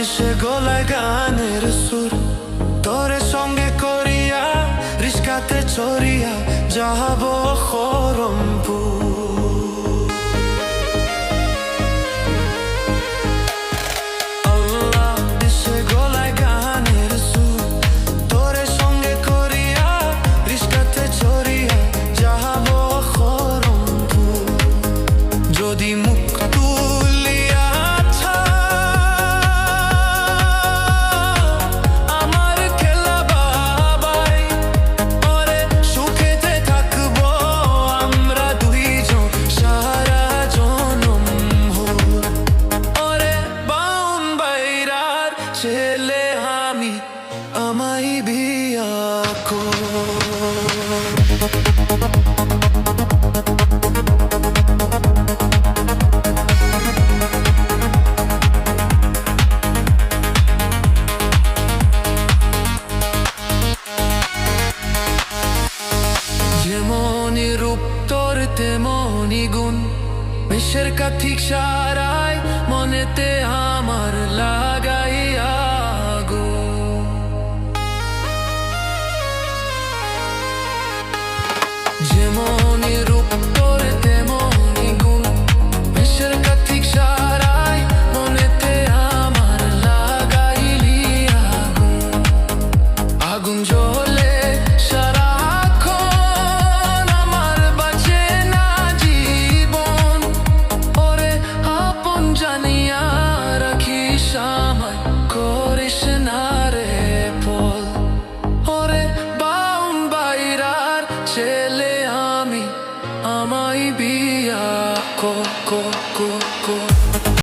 বাজিসে গলায় গানের সুর। তোরে সঙ্গে করিয়া রিস্কাতে চরিয়া যাহাব খরম যেমনই রূপ তোর তেমনই গুণ। বিশ্বের কাথিক সারায় মনেতে আমার লাগাই যেমনই ছেলে আমি আমাই বিয়া কো কো।